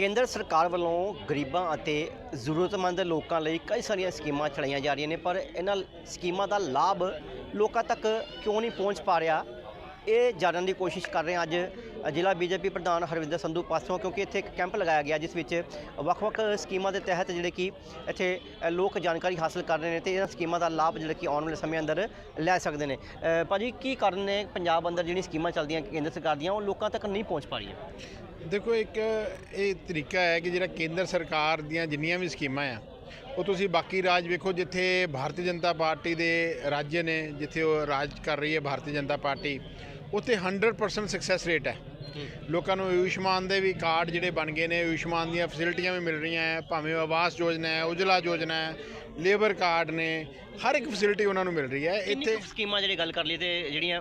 ਕੇਂਦਰ ਸਰਕਾਰ ਵੱਲੋਂ ਗਰੀਬਾਂ ਅਤੇ ਜ਼ਰੂਰਤਮੰਦ ਲੋਕਾਂ ਲਈ ਕਈ ਸਾਰੀਆਂ ਸਕੀਮਾਂ ਚਲਾਈਆਂ ਜਾ ਰਹੀਆਂ ਨੇ ਪਰ ਇਹਨਾਂ ਸਕੀਮਾਂ ਦਾ ਲਾਭ ਲੋਕਾਂ ਤੱਕ ਕਿਉਂ ਨਹੀਂ ਪਹੁੰਚ ਪਾ ਰਿਹਾ? ਇਹ ਜਾਣਨ ਦੀ ਕੋਸ਼ਿਸ਼ ਕਰ ਰਹੇ ਹਾਂ ਅੱਜ ਜ਼ਿਲ੍ਹਾ ਬੀਜੇਪੀ ਪ੍ਰਧਾਨ ਹਰਵਿੰਦਰ ਸੰਧੂ ਪਾਸੋਂ ਕਿਉਂਕਿ ਇੱਥੇ ਇੱਕ ਕੈਂਪ ਲਗਾਇਆ ਗਿਆ ਜਿਸ ਵਿੱਚ ਵੱਖ-ਵੱਖ ਸਕੀਮਾਂ ਦੇ ਤਹਿਤ ਜਿਹੜੇ ਕਿ ਇੱਥੇ ਲੋਕ ਜਾਣਕਾਰੀ ਹਾਸਲ ਕਰ ਰਹੇ ਨੇ ਤੇ ਇਹਨਾਂ ਸਕੀਮਾਂ ਦਾ ਲਾਭ ਜਿਹੜੇ ਕਿ ਆਉਣ ਵਾਲੇ ਸਮੇਂ ਅੰਦਰ ਲੈ ਸਕਦੇ ਨੇ। ਅ, ਭਾਜੀ ਕੀ ਕਾਰਨ ਨੇ ਪੰਜਾਬ ਅੰਦਰ ਜਿਹੜੀਆਂ ਸਕੀਮਾਂ ਚੱਲਦੀਆਂ ਕੇਂਦਰ ਸਰਕਾਰ ਦੀਆਂ ਉਹ ਲੋਕਾਂ ਤੱਕ ਨਹੀਂ ਪਹੁੰਚ ਪਾ ਰਹੀਆਂ? ਦੇਖੋ ਇੱਕ ਇਹ ਤਰੀਕਾ ਹੈ ਕਿ ਜਿਹੜਾ ਕੇਂਦਰ ਸਰਕਾਰ ਦੀਆਂ ਜਿੰਨੀਆਂ ਵੀ ਸਕੀਮਾਂ ਆ, ਉਹ ਤੁਸੀਂ ਬਾਕੀ ਰਾਜ ਵੇਖੋ ਜਿੱਥੇ ਭਾਰਤੀ ਜਨਤਾ ਪਾਰਟੀ ਦੇ ਰਾਜ ਨੇ, ਜਿੱਥੇ ਉਹ ਰਾਜ ਕਰ ਰਹੀ ਹੈ ਭਾਰਤੀ ਜਨਤਾ ਪਾਰਟੀ, ਉੱਥੇ 100% ਸਕਸੈਸ ਰੇਟ ਹੈ। ਲੋਕਾਂ ਨੂੰ ਆਯੁਸ਼ਮਾਨ ਦੇ ਵੀ ਕਾਰਡ ਜਿਹੜੇ ਬਣ ਗਏ ਨੇ ਆਯੁਸ਼ਮਾਨ ਦੀਆਂ ਫੈਸਿਲਿਟੀਆਂ ਵੀ ਮਿਲ ਰਹੀਆਂ ਹੈ ਭਾਵੇਂ ਆਵਾਸ ਯੋਜਨਾ ਹੈ ਉਜਲਾ ਯੋਜਨਾ ਹੈ ਲੇਬਰ ਕਾਰਡ ਨੇ ਹਰ ਇੱਕ ਫੈਸਿਲਿਟੀ ਉਹਨਾਂ ਨੂੰ ਮਿਲ ਰਹੀ ਹੈ। ਇੱਥੇ ਸਕੀਮਾਂ ਜਿਹੜੀ ਗੱਲ ਕਰ ਲਈ ਤੇ ਜਿਹੜੀਆਂ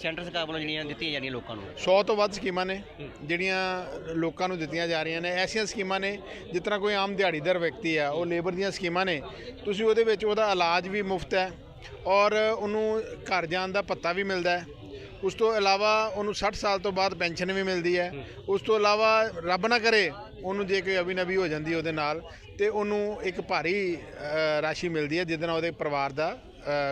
ਸੈਂਟਰ ਸਰਕਾਰ ਵੱਲੋਂ ਜਿਹੜੀਆਂ ਦਿੱਤੀਆਂ ਜਾ ਰਹੀਆਂ ਲੋਕਾਂ ਨੂੰ? 100 ਤੋਂ ਵੱਧ ਸਕੀਮਾਂ ਨੇ ਜਿਹੜੀਆਂ ਲੋਕਾਂ ਨੂੰ ਦਿੱਤੀਆਂ ਜਾ ਰਹੀਆਂ ਨੇ। ਐਸੀਆਂ ਸਕੀਮਾਂ ਨੇ ਜਿਸ ਤਰ੍ਹਾਂ ਕੋਈ ਆਮ ਦਿਹਾੜੀਦਾਰ ਵਿਅਕਤੀ ਆ ਉਹ ਲੇਬਰ ਦੀਆਂ ਸਕੀਮਾਂ ਨੇ। ਤੁਸੀਂ ਉਹਦੇ ਵਿੱਚ ਉਹਦਾ ਇਲਾਜ ਵੀ ਮੁਫਤ ਹੈ ਔਰ ਉਹਨੂੰ ਘਰ ਜਾਣ ਦਾ ਭੱਤਾ ਵੀ ਮਿਲਦਾ ਹੈ। ਉਸ ਤੋਂ ਇਲਾਵਾ ਉਹਨੂੰ 60 ਸਾਲ ਤੋਂ ਬਾਅਦ ਪੈਨਸ਼ਨ ਵੀ ਮਿਲਦੀ ਹੈ। ਉਸ ਤੋਂ ਇਲਾਵਾ ਰੱਬ ਨਾ ਕਰੇ ਉਹਨੂੰ ਜੇ ਕੋਈ ਅਭਿਨਵੀ ਹੋ ਜਾਂਦੀ ਉਹਦੇ ਨਾਲ ਤੇ ਉਹਨੂੰ ਇੱਕ ਭਾਰੀ ਰਾਸ਼ੀ ਮਿਲਦੀ ਹੈ ਜਿਹਦੇ ਨਾਲ ਉਹਦੇ ਪਰਿਵਾਰ ਦਾ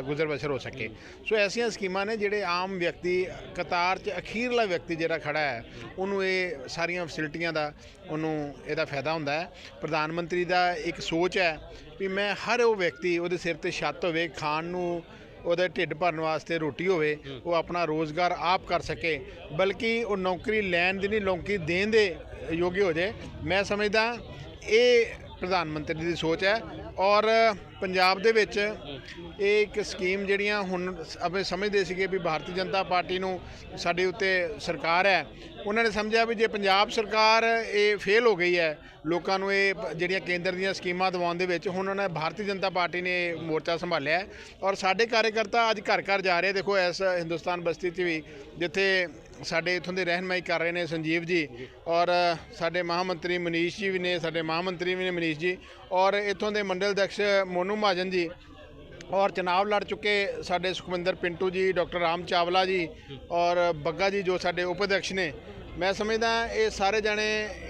ਗੁਜ਼ਰ ਬਸਰ ਹੋ ਸਕੇ। ਸੋ ਐਸੀਆਂ ਸਕੀਮਾਂ ਨੇ ਜਿਹੜੇ ਆਮ ਵਿਅਕਤੀ ਕਤਾਰ 'ਚ ਅਖੀਰਲਾ ਵਿਅਕਤੀ ਜਿਹੜਾ ਖੜਾ ਹੈ ਉਹਨੂੰ ਇਹ ਸਾਰੀਆਂ ਫੈਸਿਲਿਟੀਆਂ ਦਾ ਉਹਨੂੰ ਇਹਦਾ ਫਾਇਦਾ ਹੁੰਦਾ ਹੈ। ਪ੍ਰਧਾਨ ਮੰਤਰੀ ਦਾ ਇੱਕ ਸੋਚ ਹੈ ਵੀ ਮੈਂ ਹਰ ਉਹ ਵਿਅਕਤੀ ਉਹਦੇ ਸਿਰ ਤੇ ਛੱਤ ਹੋਵੇ ਖਾਣ ਨੂੰ ਉਹਦੇ ਢਿੱਡ ਭਰਨ ਵਾਸਤੇ ਰੋਟੀ ਹੋਵੇ, ਉਹ ਆਪਣਾ ਰੋਜ਼ਗਾਰ ਆਪ ਕਰ ਸਕੇ। ਬਲਕਿ ਉਹ ਨੌਕਰੀ ਲੈਣ ਦੀ ਨਹੀਂ, ਨੌਕਰੀ ਦੇਣ ਦੇ ਯੋਗ ਹੋ ਜਾਏ। ਮੈਂ ਸਮਝਦਾ ਇਹ ਪ੍ਰਧਾਨ ਮੰਤਰੀ ਦੀ ਸੋਚ ਹੈ ਔਰ ਪੰਜਾਬ ਦੇ ਵਿੱਚ ਇਹ ਇੱਕ ਸਕੀਮ ਜਿਹੜੀਆਂ ਹੁਣ ਆਪਣੇ ਸਮਝਦੇ ਸੀਗੇ ਵੀ ਭਾਰਤੀ ਜਨਤਾ ਪਾਰਟੀ ਨੂੰ ਸਾਡੇ ਉੱਤੇ ਸਰਕਾਰ ਹੈ, ਉਹਨਾਂ ਨੇ ਸਮਝਿਆ ਵੀ ਜੇ ਪੰਜਾਬ ਸਰਕਾਰ ਇਹ ਫੇਲ ਹੋ ਗਈ ਹੈ, ਲੋਕਾਂ ਨੂੰ ਇਹ ਜਿਹੜੀਆਂ ਕੇਂਦਰ ਦੀਆਂ ਸਕੀਮਾਂ ਦਿਵਾਉਣ ਦੇ ਵਿੱਚ ਹੁਣ ਉਹਨਾਂ ਨੇ ਭਾਰਤੀ ਜਨਤਾ ਪਾਰਟੀ ਨੇ ਇਹ ਮੋਰਚਾ ਸੰਭਾਲਿਆ ਔਰ ਸਾਡੇ ਕਾਰਜਕਰਤਾ ਅੱਜ ਘਰ ਘਰ ਜਾ ਰਹੇ ਦੇਖੋ, ਇਸ ਹਿੰਦੁਸਤਾਨ ਬਸਤੀ 'ਚ ਵੀ ਜਿੱਥੇ ਸਾਡੇ ਇਥੋਂ ਦੇ ਰਹਿਨਮਾਈ ਕਰ ਰਹੇ ਨੇ ਸੰਜੀਵ ਜੀ ਔਰ ਸਾਡੇ ਮਹਾਮੰਤਰੀ ਮਨੀਸ਼ ਜੀ ਵੀ ਨੇ, ਸਾਡੇ ਮਹਾਮੰਤਰੀ ਵੀ ਨੇ ਮਨੀਸ਼ ਜੀ ਔਰ ਇਥੋਂ ਦੇ ਮੰਡਲ ਅਧਿਕਸ਼ ਮੋਨੂ ਮਹਾਜਨ ਜੀ ਔਰ ਚੁਣਾਵ ਲੜ ਚੁੱਕੇ ਸਾਡੇ ਸੁਖਮਿੰਦਰ ਪਿੰਟੂ ਜੀ, ਡਾਕਟਰ ਰਾਮ ਚਾਵਲਾ ਜੀ ਔਰ ਬੱਗਾ ਜੀ ਜੋ ਸਾਡੇ ਉਪ ਅਧਿਕਸ਼ ਨੇ ਮੈਂ ਸਮਝਦਾ ਇਹ ਸਾਰੇ ਜਾਣੇ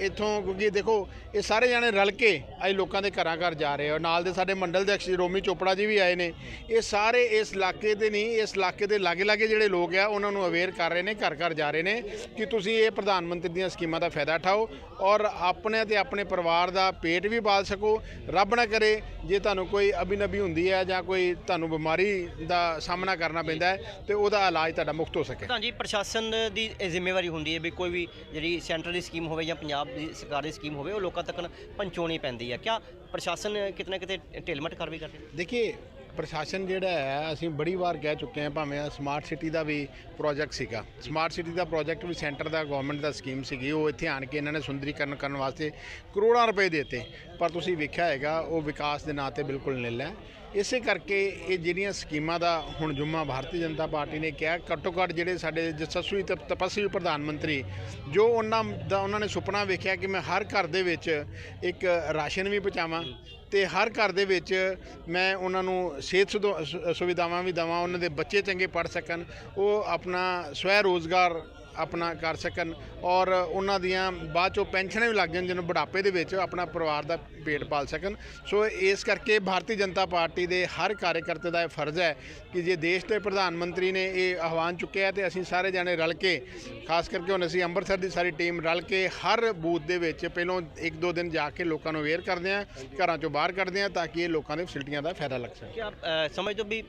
ਇੱਥੋਂ, ਕਿਉਂਕਿ ਦੇਖੋ, ਇਹ ਸਾਰੇ ਜਾਣੇ ਰਲ ਕੇ ਅੱਜ ਲੋਕਾਂ ਦੇ ਘਰਾਂ ਘਰ ਜਾ ਰਹੇ ਆ। ਨਾਲ ਦੇ ਸਾਡੇ ਮੰਡਲ ਦੇ ਅਧਿਕਸ਼ ਰੋਮੀ ਚੋਪੜਾ ਜੀ ਵੀ ਆਏ ਨੇ। ਇਹ ਸਾਰੇ ਇਸ ਇਲਾਕੇ ਦੇ ਨਹੀਂ, ਇਸ ਇਲਾਕੇ ਦੇ ਲਾਗੇ ਲਾਗੇ ਜਿਹੜੇ ਲੋਕ ਆ, ਉਹਨਾਂ ਨੂੰ ਅਵੇਅਰ ਕਰ ਰਹੇ ਨੇ, ਘਰ ਘਰ ਜਾ ਰਹੇ ਨੇ ਕਿ ਤੁਸੀਂ ਇਹ ਪ੍ਰਧਾਨ ਮੰਤਰੀ ਦੀਆਂ ਸਕੀਮਾਂ ਦਾ ਫਾਇਦਾ ਉਠਾਓ ਔਰ ਆਪਣੇ ਤੇ ਆਪਣੇ ਪਰਿਵਾਰ ਦਾ ਪੇਟ ਵੀ ਪਾਲ ਸਕੋ। ਰੱਬ ਨਾ ਕਰੇ ਜੇ ਤੁਹਾਨੂੰ ਕੋਈ ਅਬਿਨਬੀ ਹੁੰਦੀ ਹੈ ਜਾਂ ਕੋਈ ਤੁਹਾਨੂੰ ਬਿਮਾਰੀ ਦਾ ਸਾਹਮਣਾ ਕਰਨਾ ਪੈਂਦਾ ਹੈ ਤੇ ਉਹਦਾ ਇਲਾਜ ਤੁਹਾਡਾ ਮੁਫਤ ਹੋ ਸਕੇ। ਤਾਂ ਜੀ, ਪ੍ਰਸ਼ਾਸਨ ਦੀ ਇਹ ਜ਼ਿੰਮੇਵਾਰੀ ਹੁੰਦੀ ਹੈ ਵੀ ਕੋਈ ਵੀ ਜਿਹੜੀ ਸੈਂਟਰ ਦੀ ਸਕੀਮ ਹੋਵੇ ਜਾਂ ਪੰਜਾਬ ਦੀ ਸਰਕਾਰ ਦੀ ਸਕੀਮ ਹੋਵੇ, ਉਹ ਲੋਕਾਂ ਤੱਕ ਪਹੁੰਚਾਉਣੀ ਪੈਂਦੀ ਹੈ ਕਿਆ ਪ੍ਰਸ਼ਾਸਨ ਕਿਤੇ ਨਾ ਕਿਤੇ ਢਿਲਮਟ ਕਾਰਵਾਈ ਕਰਦੇ ਨੇ? ਦੇਖੀਏ, ਪ੍ਰਸ਼ਾਸਨ ਜਿਹੜਾ ਹੈ, ਅਸੀਂ ਬੜੀ ਵਾਰ ਕਹਿ ਚੁੱਕੇ ਹਾਂ, ਭਾਵੇਂ ਸਮਾਰਟ ਸਿਟੀ ਦਾ ਵੀ ਪ੍ਰੋਜੈਕਟ ਸੀਗਾ। ਸਮਾਰਟ ਸਿਟੀ ਦਾ ਪ੍ਰੋਜੈਕਟ ਵੀ ਸੈਂਟਰ ਦਾ ਗਵਰਨਮੈਂਟ ਦਾ ਸਕੀਮ ਸੀਗੀ, ਉਹ ਇੱਥੇ ਆਣ ਕੇ ਇਹਨਾਂ ਨੇ ਸੁੰਦਰੀਕਰਨ ਕਰਨ ਵਾਸਤੇ ਕਰੋੜਾਂ ਰੁਪਏ ਦਿੱਤੇ। ਪਰ ਤੁਸੀਂ ਵੇਖਿਆ ਹੈਗਾ ਉਹ ਵਿਕਾਸ ਦੇ ਨਾਂ ਤੇ ਬਿਲਕੁਲ ਨਿਲ ਹੈ। ਇਸੇ ਕਰਕੇ ਇਹ ਜਿਹੜੀਆਂ ਸਕੀਮਾਂ ਦਾ ਹੁਣ ਜੁਮਾ ਭਾਰਤੀ ਜਨਤਾ ਪਾਰਟੀ ਨੇ ਕਿਹਾ, ਘੱਟੋ ਘੱਟ ਜਿਹੜੇ ਸਾਡੇ ਜਸਸਵੀ ਤਪਸਵੀ ਪ੍ਰਧਾਨ ਮੰਤਰੀ, ਜੋ ਉਹਨਾਂ ਦਾ ਉਹਨਾਂ ਨੇ ਸੁਪਨਾ ਵੇਖਿਆ ਕਿ ਮੈਂ ਹਰ ਘਰ ਦੇ ਵਿੱਚ ਇੱਕ ਰਾਸ਼ਨ ਵੀ ਪਹੁੰਚਾਵਾਂ ਤੇ ਹਰ ਘਰ ਦੇ ਵਿੱਚ ਮੈਂ ਉਹਨਾਂ ਨੂੰ ਸਿਹਤ ਸੁਧੋ- ਸੁਵਿਧਾਵਾਂ ਵੀ ਦਵਾਂ, ਉਹਨਾਂ ਦੇ ਬੱਚੇ ਚੰਗੇ ਪੜ੍ਹ ਸਕਣ, ਉਹ ਆਪਣਾ ਸਵੈ ਰੋਜ਼ਗਾਰ ਆਪਣਾ ਕਰ ਸਕਣ ਔਰ ਉਹਨਾਂ ਦੀਆਂ ਬਾਅਦ ਚੋਂ ਪੈਨਸ਼ਨਾਂ ਵੀ ਲੱਗ ਜਾਣ, ਜਿਹਨੂੰ ਬੁਢਾਪੇ ਦੇ ਵਿੱਚ ਆਪਣਾ ਪਰਿਵਾਰ ਦਾ ਪੇਟ ਪਾਲ ਸਕਣ। ਸੋ ਇਸ ਕਰਕੇ ਭਾਰਤੀ ਜਨਤਾ ਪਾਰਟੀ ਦੇ ਹਰ ਕਾਰਜਕਰਤਾ ਦਾ ਇਹ ਫਰਜ਼ ਹੈ ਕਿ ਜੇ ਦੇਸ਼ ਦੇ ਪ੍ਰਧਾਨ ਮੰਤਰੀ ਨੇ ਇਹ ਆਹਵਾਨ ਚੁੱਕਿਆ ਤੇ ਅਸੀਂ ਸਾਰੇ ਜਾਣੇ ਰਲ ਕੇ, ਖਾਸ ਕਰਕੇ ਹੁਣ ਅਸੀਂ ਅੰਮ੍ਰਿਤਸਰ ਦੀ ਸਾਰੀ ਟੀਮ ਰਲ ਕੇ ਹਰ ਬੂਥ ਦੇ ਵਿੱਚ ਪਹਿਲੋਂ ਇੱਕ ਦੋ ਦਿਨ ਜਾ ਕੇ ਲੋਕਾਂ ਨੂੰ ਅਵੇਅਰ ਕਰਦੇ ਹਾਂ, ਘਰਾਂ ਚੋਂ ਬਾਹਰ ਕੱਢਦੇ ਹਾਂ ਤਾਂ ਕਿ ਇਹ ਲੋਕਾਂ ਦੇ ਫੈਸਿਲਿਟੀਆਂ ਦਾ ਫਾਇਦਾ ਲੱਗ ਸਕੇ। ਕਿ ਆਪ ਸਮਝਦੇ ਹੋ ਵੀ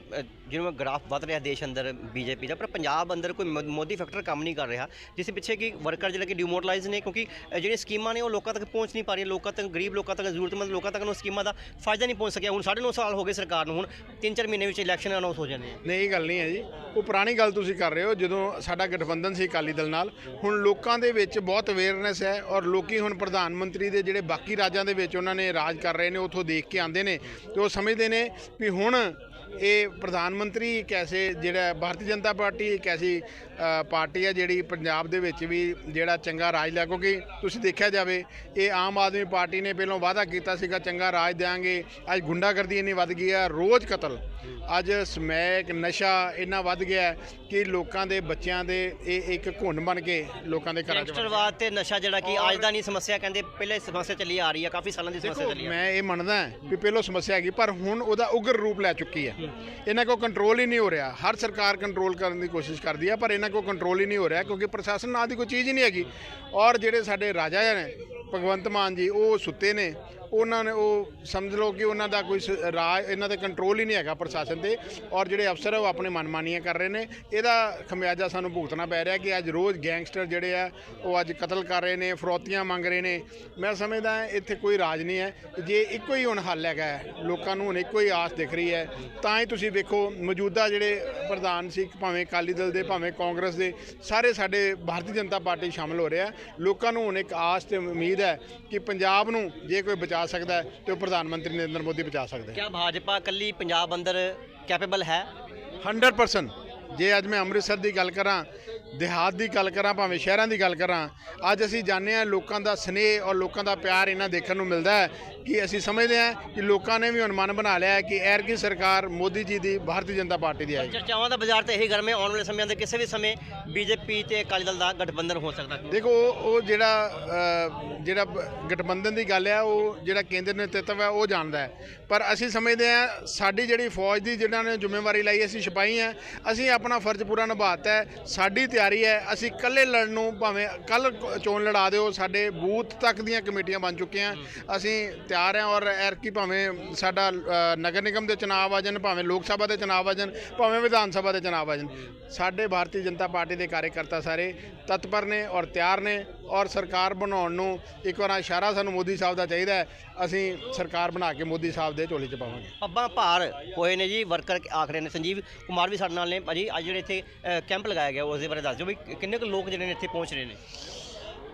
ਜਿਵੇਂ ਗ੍ਰਾਫ ਵੱਧ ਰਿਹਾ ਦੇਸ਼ ਅੰਦਰ, ਬੀਜੇਪੀ ਦਾ, ਪਰ ਪੰਜਾਬ ਅੰਦਰ ਕੋਈ ਮੋਦੀ ਫੈਕਟਰ ਕੰਮ ਨਹੀਂ ਕਰ ਰਿਹਾ। ਜਿਸ ਪਿੱਛੇ ਕਿ ਵਰਕਰ ਜਿਹੜੇ ਕਿ ਡਿਮੋਰਲਾਈਜ਼ ਨੇ, ਕਿਉਂਕਿ ਜਿਹੜੀਆਂ ਸਕੀਮਾਂ ਨੇ ਉਹ ਲੋਕਾਂ ਤੱਕ ਪਹੁੰਚ ਨਹੀਂ ਪਾ ਰਹੀਆਂ। ਲੋਕਾਂ ਤੱਕ, ਗਰੀਬ ਲੋਕਾਂ ਤੱਕ, ਜ਼ਰੂਰਤਮੰਦ ਲੋਕਾਂ ਤੱਕ ਉਹ ਸਕੀਮਾਂ ਦਾ ਫਾਇਦਾ ਨਹੀਂ ਪਹੁੰਚ ਸਕਿਆ। ਹੁਣ 9.5 ਸਾਲ ਹੋ ਗਏ ਸਰਕਾਰ ਨੂੰ, ਹੁਣ 3-4 ਮਹੀਨੇ ਵਿੱਚ ਇਲੈਕਸ਼ਨ ਅਨਾਉਂਸ ਹੋ ਜਾਣੇ ਨਹੀਂ, ਇਹ ਗੱਲ ਨਹੀਂ ਹੈ ਜੀ। ਉਹ ਪੁਰਾਣੀ ਗੱਲ ਤੁਸੀਂ ਕਰ ਰਹੇ ਹੋ, ਜਦੋਂ ਸਾਡਾ ਗਠਬੰਧਨ ਸੀ ਅਕਾਲੀ ਦਲ ਨਾਲ, ਹੁਣ ਲੋਕਾਂ ਦੇ ਵਿੱਚ ਬਹੁਤ ਅਵੇਅਰਨੈਸ ਹੈ ਔਰ ਲੋਕੀ ਹੁਣ ਪ੍ਰਧਾਨ ਮੰਤਰੀ ਦੇ ਜਿਹੜੇ ਬਾਕੀ ਰਾਜਾਂ ਦੇ ਵਿੱਚ ਉਹਨਾਂ ਨੇ ਰਾਜ ਕਰ ਰਹੇ ਨੇ, ਉਥੋਂ ਦੇਖ ਕੇ ਆਉਂਦੇ ਨੇ ਤੇ ਉਹ ਸਮਝਦੇ ਨੇ ਵੀ ਹੁਣ ਇਹ ਪ੍ਰਧਾਨ ਮੰਤਰੀ ਇੱਕ ਐਸੇ ਜਿਹੜਾ ਭਾਰਤੀ ਜਨਤਾ ਪਾਰਟੀ ਇੱਕ ਐਸੀ ਪਾਰਟੀ ਹੈ ਜਿਹੜੀ ਪੰਜਾਬ ਦੇ ਵਿੱਚ ਵੀ ਜਿਹੜਾ ਚੰਗਾ ਰਾਜ ਲਿਆ? ਕਿਉਂਕਿ ਤੁਸੀਂ ਦੇਖਿਆ ਜਾਵੇ ਇਹ ਆਮ ਆਦਮੀ ਪਾਰਟੀ ਨੇ ਪਹਿਲਾਂ ਵਾਅਦਾ ਕੀਤਾ ਸੀਗਾ ਚੰਗਾ ਰਾਜ ਦੇਾਂਗੇ ਅੱਜ ਗੁੰਡਾਗਰਦੀ ਇੰਨੀ ਵੱਧ ਗਈ ਹੈ ਰੋਜ਼ ਕਤਲ। ਅੱਜ ਸਮੈਕ ਨਸ਼ਾ ਇੰਨਾ ਵੱਧ ਗਿਆ ਹੈ ਕਿ ਲੋਕਾਂ ਦੇ ਬੱਚਿਆਂ ਦੇ ਇਹ ਇੱਕ ਘੁੰਡ ਬਣ ਕੇ ਲੋਕਾਂ ਦੇ ਘਰਾਂ 'ਚ। ਗੈਂਗਸਟਰਵਾਦ ਤੇ ਨਸ਼ਾ ਜਿਹੜਾ ਕਿ ਅੱਜ ਦਾ ਨਹੀਂ ਸਮੱਸਿਆ ਕਹਿੰਦੇ ਪਹਿਲੇ ਸਮੱਸਿਆ ਚੱਲੀ ਆ ਰਹੀ ਹੈ ਕਾਫੀ ਸਾਲਾਂ ਦੀ ਸਮੱਸਿਆ ਚੱਲੀ ਆ। ਮੈਂ ਇਹ ਮੰਨਦਾ ਵੀ ਪਹਿਲਾਂ ਸਮੱਸਿਆ ਹੈਗੀ ਪਰ ਹੁਣ ਉਹਦਾ ਉਗਰ ਰੂਪ ਲੈ ਚੁੱਕੀ ਹੈ। ਇਹਨਾਂ ਕੋਲ ਕੰਟਰੋਲ ਹੀ ਨਹੀਂ ਹੋ ਰਿਹਾ। ਹਰ ਸਰਕਾਰ ਕੰਟਰੋਲ ਕਰਨ ਦੀ ਕੋਸ਼ਿਸ਼ ਕਰਦੀ ਹੈ ਪਰ ਇਹਨਾਂ ਕੋਲ ਕੰਟਰੋਲ ਹੀ ਨਹੀਂ ਹੋ ਰਿਹਾ ਕਿਉਂਕਿ ਪ੍ਰਸ਼ਾਸਨ ਨਾਂ ਦੀ ਕੋਈ ਚੀਜ਼ ਹੀ ਨਹੀਂ ਹੈਗੀ। ਔਰ ਜਿਹੜੇ ਸਾਡੇ ਰਾਜਾ ਨੇ ਭਗਵੰਤ ਮਾਨ ਜੀ ਉਹ ਸੁੱਤੇ ਨੇ। ਉਹਨਾਂ ਨੇ ਉਹ ਸਮਝ ਲਓ ਕਿ ਉਹਨਾਂ ਦਾ ਕੋਈ ਸ- ਰਾਜ ਇਹਨਾਂ ਦੇ ਕੰਟਰੋਲ ਹੀ ਨਹੀਂ ਹੈਗਾ ਪ੍ਰਸ਼ਾਸਨ ਤੇ। ਔਰ ਜਿਹੜੇ ਅਫਸਰ ਆ ਉਹ ਆਪਣੇ ਮਨਮਾਨੀਆਂ ਕਰ ਰਹੇ ਨੇ। ਇਹਦਾ ਖਮਿਆਜਾ ਸਾਨੂੰ ਭੁਗਤਣਾ ਪੈ ਰਿਹਾ ਕਿ ਅੱਜ ਰੋਜ਼ ਗੈਂਗਸਟਰ ਜਿਹੜੇ ਆ ਉਹ ਅੱਜ ਕਤਲ ਕਰ ਰਹੇ ਨੇ ਫਰੋਤੀਆਂ ਮੰਗ ਰਹੇ ਨੇ। ਮੈਂ ਸਮਝਦਾ ਇੱਥੇ ਕੋਈ ਰਾਜ ਨਹੀਂ ਹੈ। ਜੇ ਇੱਕੋ ਹੀ ਹੁਣ ਹੱਲ ਹੈਗਾ ਹੈ, ਲੋਕਾਂ ਨੂੰ ਹੁਣ ਇੱਕੋ ਹੀ ਆਸ ਦਿਖ ਰਹੀ ਹੈ ਤਾਂ ਹੀ ਤੁਸੀਂ ਵੇਖੋ ਮੌਜੂਦਾ ਜਿਹੜੇ ਪ੍ਰਧਾਨ ਸੀ ਭਾਵੇਂ ਅਕਾਲੀ ਦਲ ਦੇ ਭਾਵੇਂ ਕਾਂਗਰਸ ਦੇ ਸਾਰੇ ਸਾਡੇ ਭਾਰਤੀ ਜਨਤਾ ਪਾਰਟੀ ਸ਼ਾਮਲ ਹੋ ਰਿਹਾ। ਲੋਕਾਂ ਨੂੰ ਹੁਣ ਇੱਕ ਆਸ ਤੇ ਉਮੀਦ ਹੈ ਕਿ ਪੰਜਾਬ ਨੂੰ ਜੇ ਕੋਈ ਬਚਾ ਸਕਦਾ ਹੈ ਤੇ ਉਹ ਪ੍ਰਧਾਨ ਮੰਤਰੀ ਨਰਿੰਦਰ ਮੋਦੀ ਬਚਾ ਸਕਦਾ ਹੈ। ਕਿਆ ਭਾਜਪਾ ਕੱਲੀ ਪੰਜਾਬ ਅੰਦਰ ਕੈਪੇਬਲ ਹੈ? 100% ਜੇ ਅੱਜ ਮੈਂ ਅੰਮ੍ਰਿਤਸਰ ਦੀ ਗੱਲ ਕਰਾਂ ਦਿਹਾਤ ਦੀ ਗੱਲ ਕਰਾਂ ਭਾਵੇਂ ਸ਼ਹਿਰਾਂ ਦੀ ਗੱਲ ਕਰਾਂ ਅੱਜ ਅਸੀਂ ਜਾਣਦੇ ਹਾਂ ਲੋਕਾਂ ਦਾ ਸਨੇਹ ਔਰ ਲੋਕਾਂ ਦਾ ਪਿਆਰ ਇਹਨਾਂ ਦੇਖਣ ਨੂੰ ਮਿਲਦਾ ਹੈ ਕਿ ਅਸੀਂ ਸਮਝਦੇ ਹਾਂ ਕਿ ਲੋਕਾਂ ਨੇ ਵੀ ਹੁਣ ਮਨ ਬਣਾ ਲਿਆ ਹੈ ਕਿ ਐਰ ਕੀ ਸਰਕਾਰ ਮੋਦੀ ਜੀ ਦੀ ਭਾਰਤੀ ਜਨਤਾ ਪਾਰਟੀ ਦੀ ਆਏਗੀ। ਚਰਚਾਵਾਂ ਦਾ ਬਾਜ਼ਾਰ ਤੇ ਇਹੀ ਗਰਮ ਹੈ ਆਉਣ ਵਾਲੇ ਸਮਿਆਂ ਦੇ ਕਿਸੇ ਵੀ ਸਮੇਂ ਬੀਜੇਪੀ ਤੇ ਅਕਾਲੀ ਦਲ ਦਾ ਗਠਬੰਧਨ ਹੋ ਸਕਦਾ ਦੇਖੋ ਉਹ ਜਿਹੜਾ ਜਿਹੜਾ ਗਠਬੰਧਨ ਦੀ ਗੱਲ ਹੈ ਉਹ ਜਿਹੜਾ ਕੇਂਦਰ ਨੇਤ੍ਵ ਹੈ ਉਹ ਜਾਣਦਾ ਹੈ। ਪਰ ਅਸੀਂ ਸਮਝਦੇ ਹਾਂ ਸਾਡੀ ਜਿਹੜੀ ਫੌਜ ਦੀ ਜਿਹਨਾਂ ਨੇ ਜ਼ਿੰਮੇਵਾਰੀ ਲਈ ਅਸੀਂ ਸਿਪਾਹੀ ਹਾਂ ਅਸੀਂ ਆਪਣਾ ਫਰਜ਼ ਪੂਰਾ ਨਿਭਾਤਾ ਹੈ ਸਾਡੀ ਤਿਆਰੀ ਹੈ। ਅਸੀਂ ਇਕੱਲੇ ਲੜਨ ਨੂੰ ਭਾਵੇਂ ਕੱਲ ਚੋਣ ਲੜਾ ਦਿਓ, ਸਾਡੇ ਬੂਥ ਤੱਕ ਦੀਆਂ ਕਮੇਟੀਆਂ ਬਣ ਚੁੱਕੀਆਂ। ਅਸੀਂ ਤਿਆਰ ਹਾਂ ਔਰ ਐਰਕੀ ਭਾਵੇਂ ਸਾਡਾ ਨਗਰ ਨਿਗਮ ਦੇ ਚੁਣਾਵ ਆ ਜਾਣ, ਭਾਵੇਂ ਲੋਕ ਸਭਾ ਦੇ ਚੁਣਾਵ ਆ ਜਾਣ, ਭਾਵੇਂ ਵਿਧਾਨ ਸਭਾ ਦੇ ਚੁਣਾਵ ਆ ਜਾਣ। ਸਾਡੇ ਭਾਰਤੀ ਜਨਤਾ ਪਾਰਟੀ ਦੇ ਕਾਰਜਕਰਤਾ ਸਾਰੇ ਤਤਪਰ ਨੇ ਔਰ ਤਿਆਰ ਨੇ। ਔਰ ਸਰਕਾਰ ਬਣਾਉਣ ਨੂੰ ਇੱਕ ਵਾਰ ਇਸ਼ਾਰਾ ਸਾਨੂੰ ਮੋਦੀ ਸਾਹਿਬ ਦਾ ਚਾਹੀਦਾ ਹੈ ਅਸੀਂ ਸਰਕਾਰ ਬਣਾ ਕੇ ਮੋਦੀ ਸਾਹਿਬ ਦੇ ਝੋਲੀ 'ਚ ਪਾਵਾਂਗੇ। ਪੱਬਾਂ ਭਾਰ ਹੋਏ ਨੇ ਜੀ ਵਰਕਰ ਆਖ ਰਹੇ ਨੇ ਸੰਜੀਵ ਕੁਮਾਰ ਵੀ ਸਾਡੇ ਨਾਲ ਨੇ। ਭਾਜੀ ਅੱਜ ਜਿਹੜੇ ਇੱਥੇ ਅ, ਕੈਂਪ ਲਗਾਇਆ ਗਿਆ ਉਸ ਦੇ ਬਾਰੇ ਦੱਸ ਦਿਓ ਵੀ ਕਿੰਨੇ ਕੁ ਲੋਕ ਜਿਹੜੇ ਨੇ ਇੱਥੇ ਪਹੁੰਚ ਰਹੇ ਨੇ?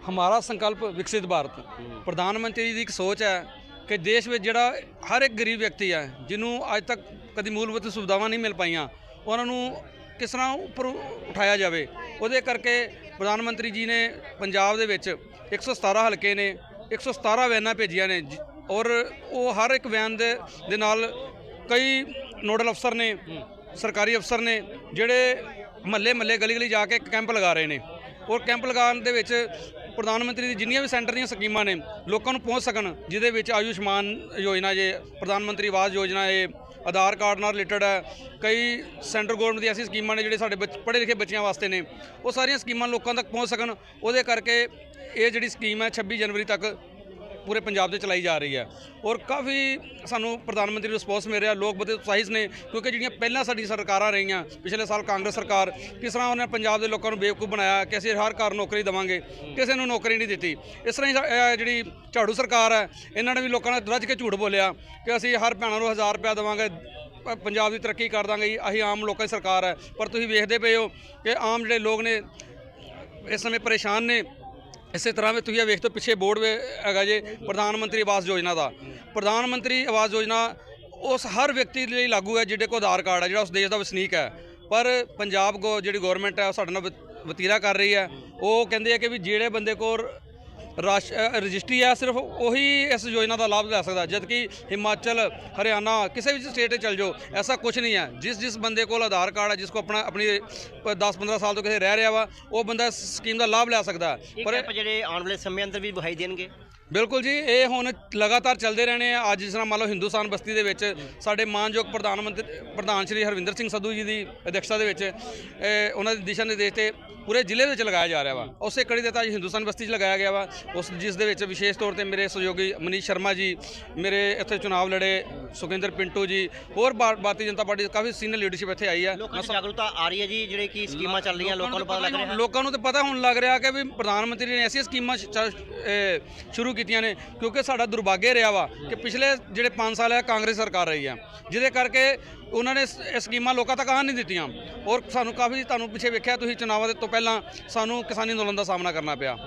ਹਮਾਰਾ ਸੰਕਲਪ ਵਿਕਸਿਤ ਭਾਰਤ। ਪ੍ਰਧਾਨ ਮੰਤਰੀ ਦੀ ਇੱਕ ਸੋਚ ਹੈ ਕਿ ਦੇਸ਼ ਵਿੱਚ ਜਿਹੜਾ ਹਰ ਇੱਕ ਗਰੀਬ ਵਿਅਕਤੀ ਹੈ ਜਿਹਨੂੰ ਅੱਜ ਤੱਕ ਕਦੀ ਮੂਲਭੂਤ ਸੁਵਿਧਾਵਾਂ ਨਹੀਂ ਮਿਲ ਪਾਈਆਂ ਉਹਨਾਂ ਨੂੰ ਕਿਸ ਤਰ੍ਹਾਂ ਉੱਪਰ ਉਠਾਇਆ ਜਾਵੇ ਉਹਦੇ ਕਰਕੇ ਪ੍ਰਧਾਨ ਮੰਤਰੀ ਜੀ ਨੇ ਪੰਜਾਬ ਦੇ ਵਿੱਚ 117 ਹਲਕੇ ਨੇ 117 ਵੈਨਾਂ ਭੇਜੀਆਂ ਨੇ ਔਰ ਉਹ ਹਰ ਇੱਕ ਵੈਨ ਦੇ ਦੇ ਨਾਲ ਕਈ ਨੋਡਲ ਅਫਸਰ ਨੇ, ਸਰਕਾਰੀ ਅਫਸਰ ਨੇ, ਜਿਹੜੇ ਮਹੱਲੇ ਮਹੱਲੇ ਗਲੀ ਗਲੀ ਜਾ ਕੇ ਕੈਂਪ ਲਗਾ ਰਹੇ ਨੇ। ਔਰ ਕੈਂਪ ਲਗਾਉਣ ਦੇ ਵਿੱਚ ਪ੍ਰਧਾਨ ਮੰਤਰੀ ਦੀ ਜਿੰਨੀਆਂ ਵੀ ਸੈਂਟਰ ਦੀਆਂ ਸਕੀਮਾਂ ਨੇ, ਲੋਕਾਂ ਨੂੰ ਪਹੁੰਚ ਸਕਣ, ਜਿਹਦੇ ਵਿੱਚ ਆਯੁਸ਼ਮਾਨ ਯੋਜਨਾ ਜੇ, ਪ੍ਰਧਾਨ ਮੰਤਰੀ ਆਵਾਸ ਯੋਜਨਾ ਹੈ ਆਧਾਰ ਕਾਰਡ ਨਾਲ ਰਿਲੇਟਡ ਹੈ। ਕਈ ਸੈਂਟਰ ਗਵਰਨਮੈਂਟ ਦੀਆਂ ਐਸੀ ਸਕੀਮਾਂ ਨੇ ਜਿਹੜੇ ਸਾਡੇ ਬੱਚ- ਪੜ੍ਹੇ ਲਿਖੇ ਬੱਚਿਆਂ ਵਾਸਤੇ ਨੇ। ਉਹ ਸਾਰੀਆਂ ਸਕੀਮਾਂ ਲੋਕਾਂ ਤੱਕ ਪਹੁੰਚ ਸਕਣ। ਉਹਦੇ ਕਰਕੇ ਇਹ ਜਿਹੜੀ ਸਕੀਮ ਹੈ 26 ਜਨਵਰੀ ਤੱਕ ਪੂਰੇ ਪੰਜਾਬ ਦੇ ਚਲਾਈ ਜਾ ਰਹੀ ਹੈ। ਔਰ ਕਾਫੀ ਸਾਨੂੰ ਪ੍ਰਧਾਨ ਮੰਤਰੀ ਨੂੰ ਰਿਸਪੌਂਸ ਮਿਲ ਰਿਹਾ, ਲੋਕ ਬੜੇ ਉਤਸ਼ਾਹਿਤ ਨੇ, ਕਿਉਂਕਿ ਜਿਹੜੀਆਂ ਪਹਿਲਾਂ ਸਾਡੀ ਸਰਕਾਰਾਂ ਰਹੀਆਂ, ਪਿਛਲੇ ਸਾਲ ਕਾਂਗਰਸ ਸਰਕਾਰ, ਕਿਸ ਤਰ੍ਹਾਂ ਉਹਨੇ ਪੰਜਾਬ ਦੇ ਲੋਕਾਂ ਨੂੰ ਬੇਵਕੂਫ ਬਣਾਇਆ, ਕਿ ਅਸੀਂ ਹਰ ਘਰ ਨੌਕਰੀ ਦੇਵਾਂਗੇ, ਕਿਸੇ ਨੂੰ ਨੌਕਰੀ ਨਹੀਂ ਦਿੱਤੀ। ਇਸ ਤਰ੍ਹਾਂ ਹੀ ਜਿਹੜੀ ਝਾੜੂ ਸਰਕਾਰ ਹੈ, ਇਹਨਾਂ ਨੇ ਵੀ ਲੋਕਾਂ ਨਾਲ ਰੱਜ ਕੇ ਝੂਠ ਬੋਲਿਆ ਕਿ ਅਸੀਂ ਹਰ ਭੈਣਾਂ ਨੂੰ 1000 ਰੁਪਇਆ ਦੇਵਾਂਗੇ ਪੰਜਾਬ ਦੀ ਤਰੱਕੀ ਕਰ ਦਾਂਗੇ, ਜੀ, ਅਸੀਂ ਆਮ ਲੋਕਾਂ ਦੀ ਸਰਕਾਰ ਹੈ। ਪਰ ਤੁਸੀਂ ਵੇਖਦੇ ਪਏ ਹੋ ਕਿ ਆਮ ਜਿਹੜੇ ਲੋਕ ਨੇ, ਇਸ ਸਮੇਂ ਪਰੇਸ਼ਾਨ ਨੇ ਇਸੇ ਤਰ੍ਹਾਂ ਵੀ ਤੁਸੀਂ ਇਹ ਵੇਖਦੇ ਹੋ, ਪਿੱਛੇ ਬੋਰਡ ਹੈਗਾ ਜੇ, ਪ੍ਰਧਾਨ ਮੰਤਰੀ ਆਵਾਸ ਯੋਜਨਾ ਦਾ। ਪ੍ਰਧਾਨ ਮੰਤਰੀ ਆਵਾਸ ਯੋਜਨਾ ਉਸ ਹਰ ਵਿਅਕਤੀ ਲਈ ਲਾਗੂ ਹੈ ਜਿਹਦੇ ਕੋਲ ਆਧਾਰ ਕਾਰਡ ਹੈ, ਜਿਹੜਾ ਉਸ ਦੇਸ਼ ਦਾ ਵਸਨੀਕ ਹੈ। ਪਰ ਪੰਜਾਬ ਗੋ, ਜਿਹੜੀ ਗਵਰਨਮੈਂਟ ਹੈ, ਉਹ ਸਾਡੇ ਨਾਲ ਵ- ਵਤੀਰਾ ਕਰ ਰਹੀ ਹੈ। ਉਹ ਕਹਿੰਦੇ ਆ ਕਿ ਵੀ ਜਿਹੜੇ ਬੰਦੇ ਕੋਲ ਰਾਸ਼ ਰਜਿਸਟਰੀ ਹੈ ਸਿਰਫ ਉਹੀ ਇਸ ਯੋਜਨਾ ਦਾ ਲਾਭ ਲੈ ਸਕਦਾ ਜਦ ਕਿ ਹਿਮਾਚਲ ਹਰਿਆਣਾ ਕਿਸੇ ਵੀ ਸਟੇਟ 'ਤੇ ਚਲ ਜਾਓ ਐਸਾ ਕੁਝ ਨਹੀਂ ਹੈ। ਜਿਸ ਜਿਸ ਬੰਦੇ ਕੋਲ ਆਧਾਰ ਕਾਰਡ ਹੈ ਜਿਸ ਕੋ ਆਪਣਾ ਆਪਣੀ 10-15 ਸਾਲ ਤੋਂ ਕਿਸੇ ਰਹਿ ਰਿਹਾ ਵਾ ਉਹ ਬੰਦਾ ਇਸ ਸਕੀਮ ਦਾ ਲਾਭ ਲੈ ਸਕਦਾ। ਪਰ ਜਿਹੜੇ ਆਉਣ ਵਾਲੇ ਸਮੇਂ ਅੰਦਰ ਵੀ ਵਿਖਾਈ ਦੇਣਗੇ। ਬਿਲਕੁਲ ਜੀ ਇਹ ਹੁਣ ਲਗਾਤਾਰ ਚੱਲਦੇ ਰਹਿਣੇ ਆ। ਅੱਜ ਜਿਸ ਤਰ੍ਹਾਂ ਮੰਨ ਲਓ ਹਿੰਦੁਸਤਾਨ ਬਸਤੀ ਦੇ ਵਿੱਚ ਸਾਡੇ ਮਾਨਯੋਗ ਪ੍ਰਧਾਨ ਮੰਤਰੀ ਪ੍ਰਧਾਨ ਸ਼੍ਰੀ ਹਰਵਿੰਦਰ ਸਿੰਘ ਸੰਧੂ ਜੀ ਦੀ ਅਧਿਕਸ਼ਤਾ ਦੇ ਵਿੱਚ ਇਹ ਉਹਨਾਂ ਦੇ ਦਿਸ਼ਾ ਨਿਰਦੇਸ਼ ਤੇ ਪੂਰੇ ਜ਼ਿਲ੍ਹੇ ਵਿੱਚ ਲਗਾਇਆ ਜਾ ਰਿਹਾ ਵਾ। ਉਸੇ ਕੜੀ ਦੇ ਤਾਂ ਅੱਜ ਹਿੰਦੁਸਤਾਨ ਬਸਤੀ 'ਚ ਲਗਾਇਆ ਗਿਆ ਵਾ। ਉਸ ਜਿਸ ਦੇ ਵਿੱਚ ਵਿਸ਼ੇਸ਼ ਤੌਰ ਤੇ ਮੇਰੇ ਸਹਿਯੋਗੀ ਮਨੀਸ਼ ਸ਼ਰਮਾ ਜੀ ਮੇਰੇ ਇੱਥੇ ਚੁਣਾਵ ਲੜੇ ਸੁਖਿੰਦਰ ਪਿੰਟੂ ਜੀ ਹੋਰ ਭਾਰਤੀ ਜਨਤਾ ਪਾਰਟੀ ਦੀ ਕਾਫੀ ਸੀਨੀਅਰ ਲੀਡਰਸ਼ਿਪ ਇੱਥੇ ਆਈ ਹੈ ਲੋਕਾਂ ਜਾਗਰੂਕਤਾ ਆ ਰਹੀ ਹੈ ਜੀ ਜਿਹੜੇ ਕੀ ਸਕੀਮਾਂ ਚੱਲ ਰਹੀਆਂ ਲੋਕਾਂ ਨੂੰ ਪਤਾ ਲੱਗ ਰਿਹਾ। ਲੋਕਾਂ ਨੂੰ ਤਾਂ ਪਤਾ ਹੁਣ ਲੱਗ ਰਿਹਾ ਕਿ ਵੀ ਪ੍ਰਧਾਨ ਮੰਤਰੀ ਨੇ ਐਸੀਆਂ ਸਕੀਮਾਂ ਸ਼- ਚ- ਇਹ ਸ਼ੁਰੂ ਕੀਤੀਆਂ ਨੇ, ਕਿਉਂਕਿ ਸਾਡਾ ਦੁਰਭਾਗਯ ਰਿਹਾ ਵਾ ਕਿ ਪਿਛਲੇ ਜਿਹੜੇ 5 ਸਾਲ ਹੈ ਕਾਂਗਰਸ ਸਰਕਾਰ ਰਹੀ ਆ। ਜਿਹਦੇ ਕਰਕੇ ਉਹਨਾਂ ਨੇ ਇਹ ਸਕੀਮਾਂ ਲੋਕਾਂ ਤੱਕ ਆਉਣ ਨਹੀਂ ਦਿੱਤੀਆਂ। ਔਰ ਸਾਨੂੰ ਕਾਫੀ, ਤੁਹਾਨੂੰ ਪਿੱਛੇ ਵੇਖਿਆ ਤੁਸੀਂ ਚੁਣਾਵਾਂ ਦੇ ਤੋਂ ਪਹਿਲਾਂ ਸਾਨੂੰ ਕਿਸਾਨੀ ਅੰਦੋਲਨ ਦਾ ਸਾਹਮਣਾ ਕਰਨਾ ਪਿਆ।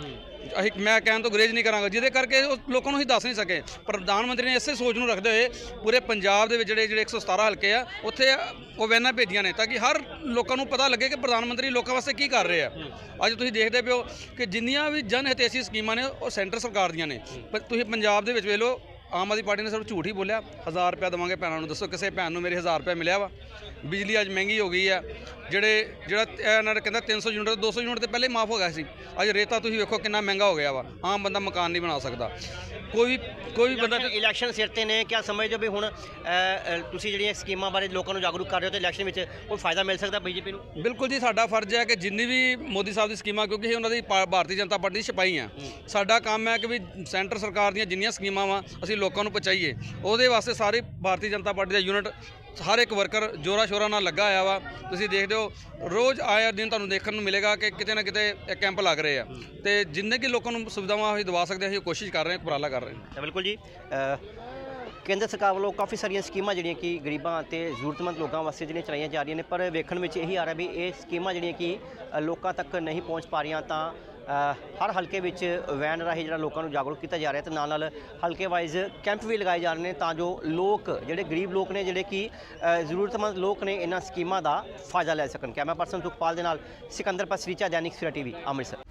ਅਸੀਂ ਮੈਂ ਕਹਿਣ ਤੋਂ ਗੁਰੇਜ਼ ਨਹੀਂ ਕਰਾਂਗਾ, ਜਿਹਦੇ ਕਰਕੇ ਉਹ ਲੋਕਾਂ ਨੂੰ ਅਸੀਂ ਦੱਸ ਨਹੀਂ ਸਕੇ। ਪ੍ਰਧਾਨ ਮੰਤਰੀ ਨੇ ਇਸੇ ਸੋਚ ਨੂੰ ਰੱਖਦੇ ਹੋਏ ਪੂਰੇ ਪੰਜਾਬ ਦੇ ਵਿੱਚ ਜਿਹੜੇ ਜਿਹੜੇ 117 ਹਲਕੇ ਆ, ਉੱਥੇ ਉਹ ਵੈਨਾਂ ਭੇਜੀਆਂ ਨੇ ਤਾਂ ਕਿ ਹਰ ਲੋਕਾਂ ਨੂੰ ਪਤਾ ਲੱਗੇ ਕਿ ਪ੍ਰਧਾਨ ਮੰਤਰੀ ਲੋਕਾਂ ਵਾਸਤੇ ਕੀ ਕਰ ਰਹੇ। ਆ ਅੱਜ ਤੁਸੀਂ ਦੇਖਦੇ ਪਿਓ ਕਿ ਜਿੰਨੀਆਂ ਵੀ ਜਨ ਹਿਤੈਸ਼ੀ ਸਕੀਮਾਂ ਨੇ, ਉਹ ਸੈਂਟਰ ਸਰਕਾਰ ਦੀਆਂ ਨੇ। ਤੁਸੀਂ ਪੰਜਾਬ ਦੇ ਵਿੱਚ ਵੇਖ ਲਓ, ਆਮ ਆਦਮੀ ਪਾਰਟੀ ਨੇ ਸਿਰਫ ਝੂਠ ਹੀ ਬੋਲਿਆ 1000 ਰੁਪਏ ਦੇਵਾਂਗੇ ਭੈਣਾਂ ਨੂੰ। ਦੱਸੋ ਕਿਸੇ ਭੈਣ ਨੂੰ ਮੇਰੇ 1000 ਰੁਪਏ ਮਿਲਿਆ ਵਾ? ਬਿਜਲੀ ਅੱਜ ਮਹਿੰਗੀ ਹੋ ਗਈ ਆ। ਜਿਹੜੇ ਜਿਹੜਾ ਇਹ ਇਹਨਾਂ ਨੇ ਕਹਿੰਦਾ 300 ਯੂਨਿਟ 200 ਯੂਨਿਟ ਤੇ ਪਹਿਲੇ ਮਾਫ ਹੋ ਗਿਆ ਸੀ। ਅੱਜ ਰੇਤਾ ਤੁਸੀਂ ਵੇਖੋ ਕਿੰਨਾ ਮਹਿੰਗਾ ਹੋ ਗਿਆ ਵਾ। ਆਮ ਬੰਦਾ ਮਕਾਨ ਨਹੀਂ ਬਣਾ ਸਕਦਾ। ਕੋਈ ਵੀ ਕੋਈ ਵੀ ਬੰਦਾ ਇਲੈਕਸ਼ਨ ਸਿਰ ਤੇ ਨੇ ਕਿਆ ਸਮਝਦੇ ਵੀ ਹੁਣ ਤੁਸੀਂ ਜਿਹੜੀਆਂ ਸਕੀਮਾਂ ਬਾਰੇ ਲੋਕਾਂ ਨੂੰ ਜਾਗਰੂਕ ਕਰ ਰਹੇ ਹੋ ਤੇ ਇਲੈਕਸ਼ਨ ਵਿੱਚ ਕੋਈ ਫਾਇਦਾ ਮਿਲ ਸਕਦਾ ਬੀਜੇਪੀ ਨੂੰ? ਬਿਲਕੁਲ ਜੀ ਸਾਡਾ ਫਰਜ਼ ਹੈ ਕਿ ਜਿੰਨੀ ਵੀ ਮੋਦੀ ਸਾਹਿਬ ਦੀ ਸਕੀਮਾਂ ਕਿਉਂਕਿ ਇਹ ਉਹਨਾਂ ਦੀ ਭਾਰਤੀ ਜਨਤਾ ਪਾਰਟੀ ਦੀ ਸਿਪਾਹੀ ਆ। ਸਾਡਾ ਕੰਮ ਹੈ ਕਿ ਵੀ ਸੈਂਟਰ ਸਰਕਾਰ ਦੀਆਂ ਜਿੰਨੀਆਂ ਸਕੀਮਾਂ ਵਾ ਅਸੀਂ ਲੋਕਾਂ ਨੂੰ ਪਹੁੰਚਾਈਏ। ਉਹਦੇ ਵਾਸਤੇ ਸਾਰੇ ਭਾਰਤੀ ਜਨਤਾ ਪਾਰਟੀ ਦਾ ਯੂਨਿਟ ਹਰ ਇੱਕ ਵਰਕਰ ਜੋਰਾ ਸ਼ੋਰਾ ਨਾਲ ਲੱਗਾ ਆਇਆ ਵਾ। ਤੁਸੀਂ ਦੇਖਦੇ ਹੋ, ਰੋਜ਼ ਆਇਆ ਦਿਨ ਤੁਹਾਨੂੰ ਦੇਖਣ ਨੂੰ ਮਿਲੇਗਾ ਕਿ ਕਿਤੇ ਨਾ ਕਿਤੇ ਇਹ ਕੈਂਪ ਲੱਗ ਰਹੇ ਆ। ਤੇ ਜਿੰਨੇ ਕਿ ਲੋਕਾਂ ਨੂੰ ਸੁਵਿਧਾਵਾਂ ਅਸੀਂ ਦਵਾ ਸਕਦੇ ਹਾਂ, ਅਸੀਂ ਕੋਸ਼ਿਸ਼ ਕਰ ਰਹੇ ਹਾਂ, ਉਪਰਾਲਾ ਕਰ ਰਹੇ ਹਾਂ। ਤਾਂ ਬਿਲਕੁਲ ਜੀ ਕੇਂਦਰ ਸਰਕਾਰ ਵੱਲੋਂ ਕਾਫੀ ਸਾਰੀਆਂ ਸਕੀਮਾਂ ਜਿਹੜੀਆਂ ਕਿ ਗਰੀਬਾਂ ਅਤੇ ਜ਼ਰੂਰਤਮੰਦ ਲੋਕਾਂ ਵਾਸਤੇ ਜਿਹੜੀਆਂ ਚਲਾਈਆਂ ਜਾ ਰਹੀਆਂ ਨੇ, ਪਰ ਵੇਖਣ ਵਿੱਚ ਇਹੀ ਆ ਰਿਹਾ ਵੀ ਇਹ ਸਕੀਮਾਂ ਜਿਹੜੀਆਂ ਕਿ ਲੋਕਾਂ ਤੱਕ ਨਹੀਂ ਪਹੁੰਚ ਪਾ ਰਹੀਆਂ ਤਾਂ ਹਰ ਹਲਕੇ ਵਿੱਚ ਵੈਨ ਰਾਹੀਂ ਜਿਹੜਾ ਲੋਕਾਂ ਨੂੰ ਜਾਗਰੂਕ ਕੀਤਾ ਜਾ ਰਿਹਾ ਤੇ ਨਾਲ ਨਾਲ ਹਲਕੇ ਵਾਈਜ਼ ਕੈਂਪ ਵੀ ਲਗਾਏ ਜਾ ਰਹੇ ਨੇ ਤਾਂ ਜੋ ਲੋਕ, ਜਿਹੜੇ ਗਰੀਬ ਲੋਕ ਨੇ, ਜਿਹੜੇ ਕਿ ਜ਼ਰੂਰਤਮੰਦ ਲੋਕ ਨੇ, ਇਹਨਾਂ ਸਕੀਮਾਂ ਦਾ ਫਾਇਦਾ ਲੈ ਸਕਣ। ਕੈਮਰਾ ਪਰਸਨ ਸੁਖਪਾਲ ਦੇ ਨਾਲ ਸਿਕੰਦਰ ਪਸਰੀਚਾ, ਦੈਨਿਕ ਸਵੇਰਾ ਟੀਵੀ, ਅੰਮ੍ਰਿਤਸਰ।